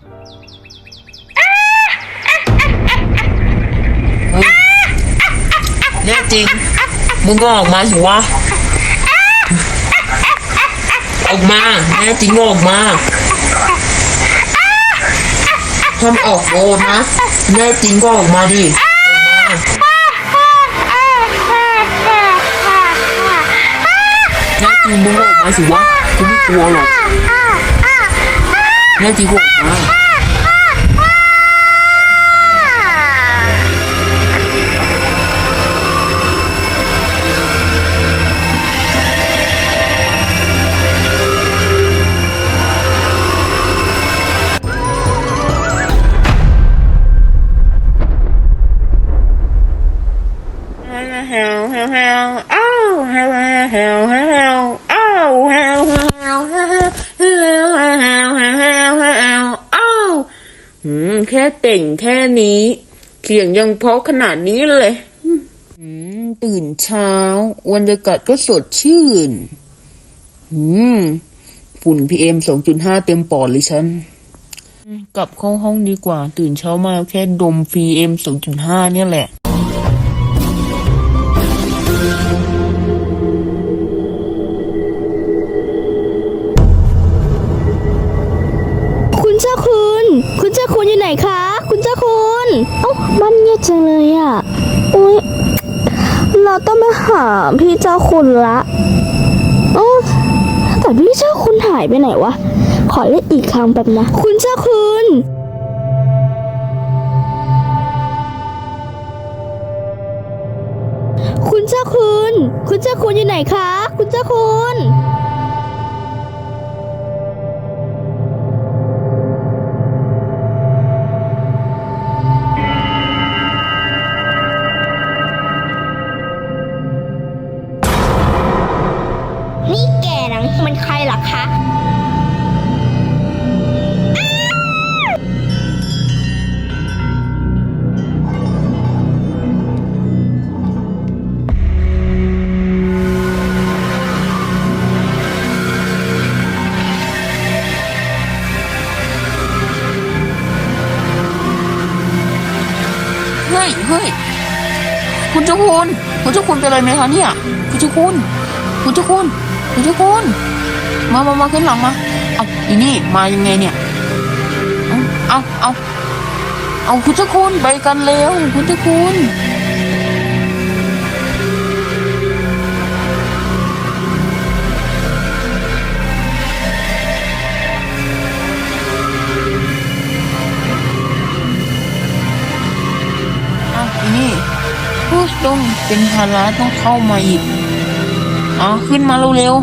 แม่จริง มึงก็ออกมาสิวะ ออกมาแน่จริงก็ออกมาทำออกโดนนะ แน่จริงก็ออกมาดิ ออกมา แน่จริงมึงก็ออกมาสิวะกูไม่กลัวหรอกแน่จริงก็ออกมา อืมแค่เต่งแค่นี้ เสียงยังเพราะขนาดนี้เลยอืมตื่นเช้าบรรยากาศก็สดชื่น อืมฝุ่นพีเอ็มสองจุดห้าเต็มปอดเลยฉันอืมกลับเข้าห้องดีกว่า ตื่นเช้ามาแค่ดมพีเอ็มสองจุดห้าเนี่ยแหละ จังเลยอะโอ้ยเราต้องมาหาพี่เจ้าคุณละโอ้แต่พี่เจ้าคุณหายไปไหนวะ ขอเรียกอีกครั้งแบบนะ คุณเจ้าคุณคุณเจ้าคุณ คุณเจ้าคุณอยู่ไหนคะ คุณเจ้าคุณ มันใครล่ะคะเฮ้ยเฮ้ยคุณเจ้าคุณคุณเจ้าคุณเป็นอะไรไหมคะเนี่ย คุณเจ้าคุณ คุณเจ้าคุณ คุณเจ้าคุณมามามาขึ้นหลังมาเอาอีนี่มายังไงเนี่ย เอาเอาเอาคุณเจ้าคุณไปกันเร็วคุณเจ้าคุณอีนี่โอ้ต้องเป็นภาระต้องเข้ามาอีก อ๋อขึ้นมาเร็ว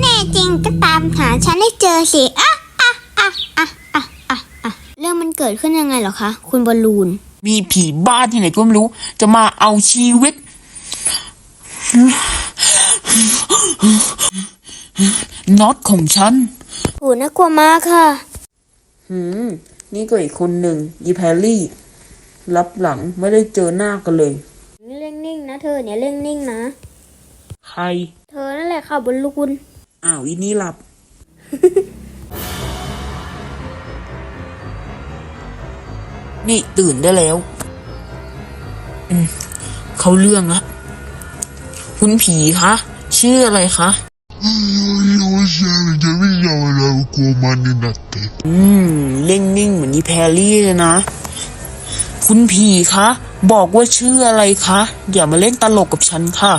แน่จริงก็ตามหาฉันให้เจอสิอะอะอะอะอะอะอะเรื่องมันเกิดขึ้นยังไงเหรอคะคุณบอลลูน ๆมีผีบ้าที่ไหนก็ไม่รู้ จะมาเอาชีวิต น็อตของฉัน โหน่ากลัวมากค่ะ หืม นี่ก็อีกคนหนึ่งยีแพรรี่ รับหลังไม่ได้เจอหน้ากันเลย เร่งนิ่งนะเธอเนี่ยเร่งนิ่งนะใค ร เธอนั่นแหละค่ะบอลลูนอ้าวอีนี่หลับ นี่ตื่นได้แล้วอืมเขาเรื่องละคุณผีคะชื่ออะไรคะ Io sempre mi chiamo come Ninate. อืม เล่งนิ่งเหมือนอีแพรรี่เลยนะ คุณผีคะ บอกว่าชื่ออะไรคะ อย่ามาเล่นตลกกับฉันค่ะ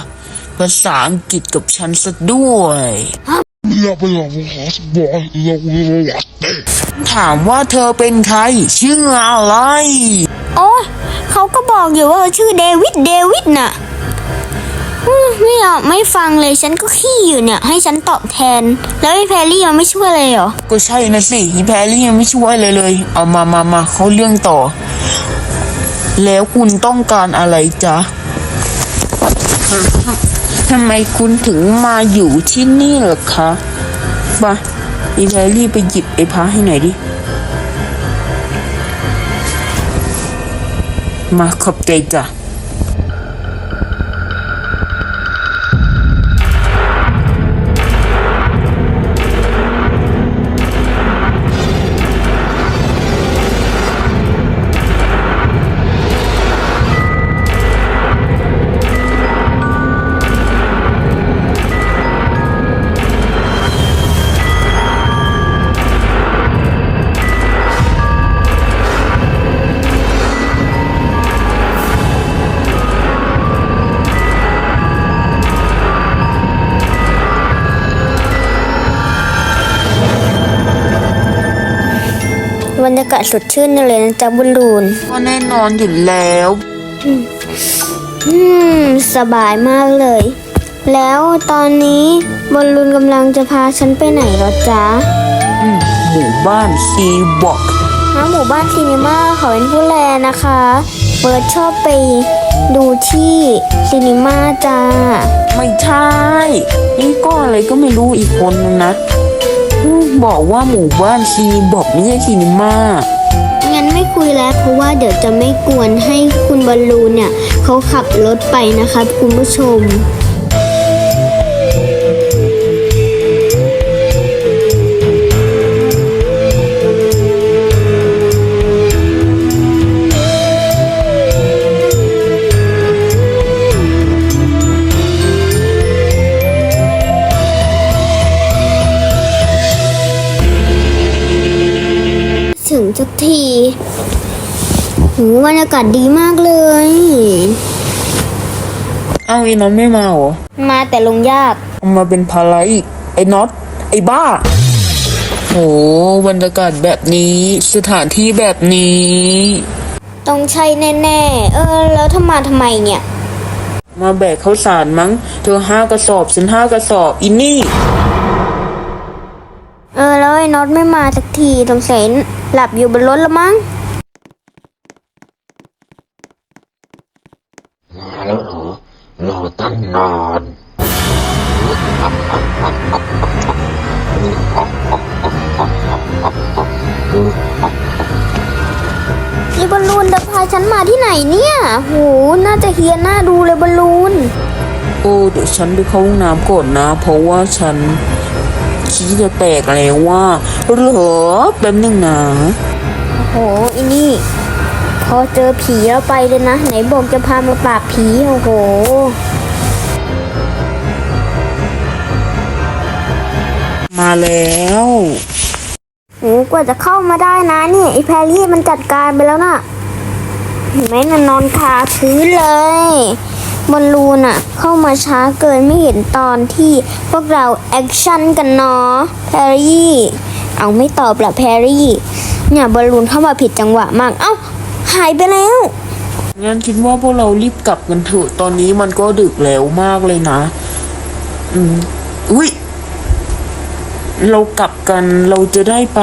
ภาษาอังกฤษกับฉันซะด้วย La bella boy, la bella ถามว่าเธอเป็นใคร ชื่ออะไร โอ้เขาก็บอกอยู่ว่าชื่อเดวิด เดวิดน่ะไม่ยอมไม่ฟังเลยฉันก็ขี้อยู่เนี่ย ให้ฉันตอบแทน แล้วไอ้แพรรี่ยังไม่ช่วยเลยเหรอ ก็ใช่นะสิอีแพรรี่ยังไม่ช่วยเลยเลย เอามามามาเขาเรื่องต่อ แล้วคุณต้องการอะไรจ๊ะ ทำไมคุณถึงมาอยู่ที่นี่เหรอคะมาอีแพรรี่ไปหยิบไอ้พระให้หน่อยดิ มาขอบใจจ้ะากาศสดชื่นเลยนะจ๊ะบุญรูนก็แน่นอนอยู่แล้ว อืม สบายมากเลย แล้วตอนนี้บอลลูนกำลังจะพาฉันไปไหนเหรอจ๊ะอืมหมู่บ้านซีบอกฮะหมู่บ้านซีนีมาขอเป็นผู้แลนะคะเบิร์ดชอบไปดูที่ซีนีมาจ้า ไม่ใช่ นี่ก็อะไรก็ไม่รู้อีกคนนึงนะอืม บอกว่าหมู่บ้านคีบอกไม่ใช่คีนิมางั้นไม่คุยแล้วเพราะว่าเดี๋ยวจะไม่กวนให้คุณบอลลูนเนี่ยเขาขับรถไปนะครับคุณผู้ชม สักทีโหบรรยากาศดีมากเลย เอ้าไอ้น็อตไม่มาเหรอมาแต่ลงยากเอามาเป็นภาระอีกไอ้น็อตไอ้บ้า โหบรรยากาศแบบนี้สถานที่แบบนี้ ต้องใช่แน่ๆ เออ แล้วถ้ามาทำไมเนี่ย มาแบกข้าวสารมั้ง เธอห้ากระสอบฉันห้ากระสอบอินนี่เออแล้วไอ้ น็อตไม่มาสักทีสงสัยหลับอยู่บนรถละมั้ง มาแล้วเหรอรอตั้งนานนี่บอลลูนจะพาฉันมาที่ไหนเนี่ย โห น่าจะเฮียนน่าดูเลยบอลลูน โอ้ เดี๋ยวฉันไปเข้าห้องน้ำก่อนนะ เพราะว่าฉัน ชี้จะแตกแล้วว่าเหรอแป๊บนึงนะโหอีนี่ พอเจอผีแล้วไปเลยนะ ไหนบอกจะพามาปราบผี โอ้โห มาแล้วโหกว่าจะเข้ามาได้นะเนี่ยไอแพรรี่มันจัดการไปแล้วน่ะเห็นไหมน่ะนอนคาพื้นเลย บอลลูนอะเข้ามาช้าเกินไม่เห็นตอนที่พวกเราแอคชั่นกันเนาะแพรรี่ เอาไม่ตอบละแพรรี่ เนี่ยบอลลูนเข้ามาผิดจังหวะมาก เอ้า หายไปแล้ว งั้นคิดว่าพวกเรารีบกลับกันเถอะ ตอนนี้มันก็ดึกแล้วมากเลยนะ อืมอุ้ย เรากลับกันเราจะได้ไป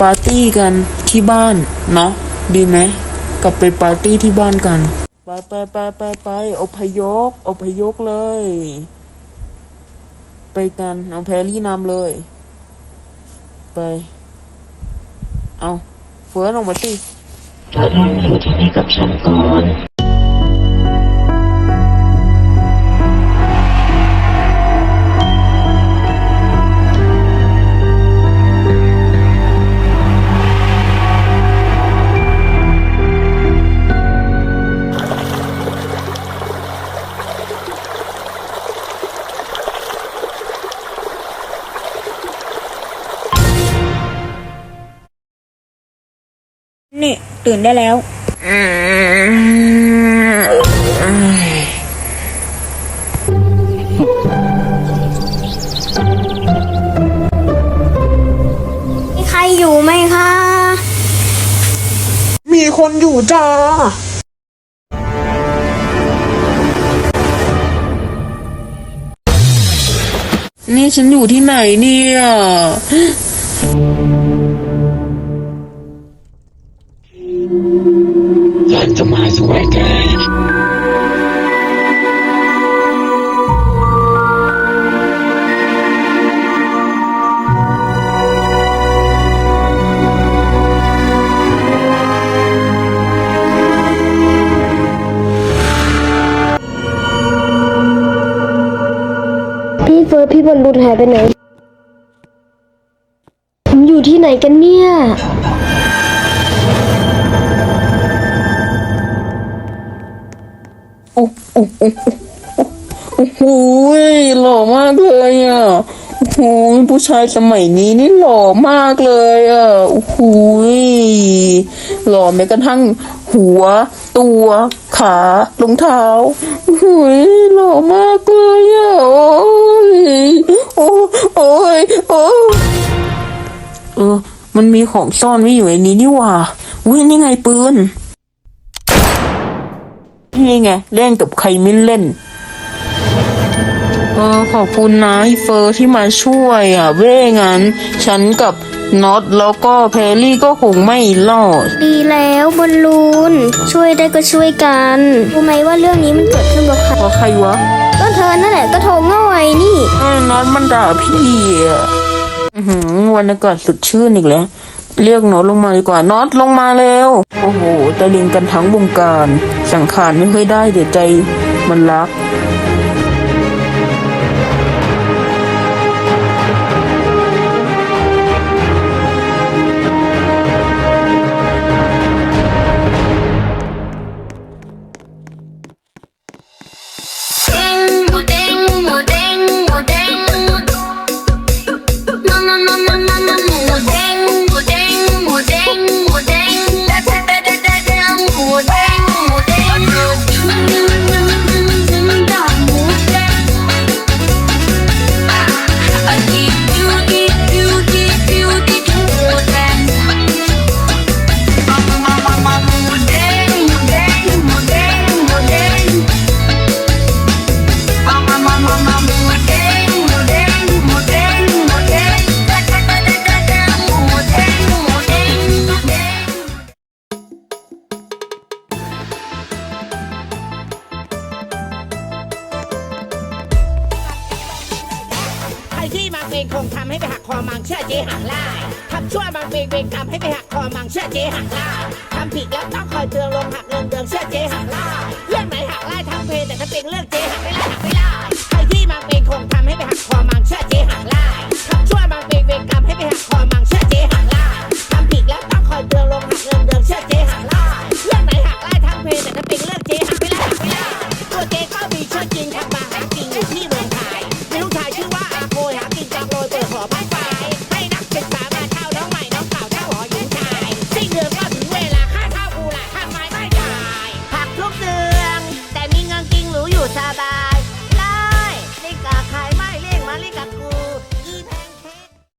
ปาร์ตี้กันที่บ้านเนาะดีไหมกลับไปปาร์ตี้ที่บ้านกัน ไปไปไปไปไปอพยพอพยพเลย ไปกันเอาแพรรี่นำเลย ไป เอาเฟิร์นออกมาสิเธอต้องอยู่ที่นี่กับฉันก่อน ตื่นได้แล้ว มีใครอยู่ไหมคะ มีคนอยู่จ้านี่ฉันอยู่ที่ไหนเนี่ย ฉันจะมาช่วยแกพี่เฟิร์สพี่บอลลูนหายไปไหน ผมอยู่ที่ไหนกันเนี่ย โอ้โอ้โอ้โอ้โหหล่อมากเลยอะโอ้โหผู้ชายสมัยนี้นี่หล่อมากเลยอะโอ้โหหล่อแม้กระทั่งหัว ตัวขารองเท้าโอ้โหหล่อมากเลยอะโอ้ยโอ้โอ้ยโอ้เออ มันมีของซ่อนไว้อยู่ในนี้นี่หว่าอุ้ยนี่ไงปืน นี่ไงเล่นกับใครไม่เล่น เออขอบคุณนะไอ้เฟอร์ที่มาช่วยอะเว้งั้น ฉันกับน็อตแล้วก็แพรรี่ก็คงไม่รอด ดีแล้วบอลลูน ช่วยได้ก็ช่วยกันรู้ไหมว่าเรื่องนี้มันเกิดขึ้นกับใครเพราะใครวะก็เธอนั่นแหละก็โทรง่อยนี่เออน็อตมันด่าพี่อะอื้อหือวันอากาศสดชื่นอีกแล้ว เรียกหนอนลงมาดีกว่าน็อตลงมาเร็ว โอ้โหตะลิงกันทั้งวงการ สังขารไม่ค่อยได้เดี๋ยวใจมันรัก ปีคงทำให้ไปหักคอมังเชื่อเจหักไล่ทำชั่วบางปีเป็นกรรมให้ไปหักคอมังเชื่อเจหักไล่ทำผิดแล้วต้องคอยเตือนลงหักลงเตืองเชื่อเจหักไล่เรื่องไหนหักไล่ทั้งเพแต่ถ้าเป็นเรื่องเจหักไม่ไล่หักไม่ไล่ใครที่มาเป็นคงทำให้ไปหักคอมังเชื่อเจหัก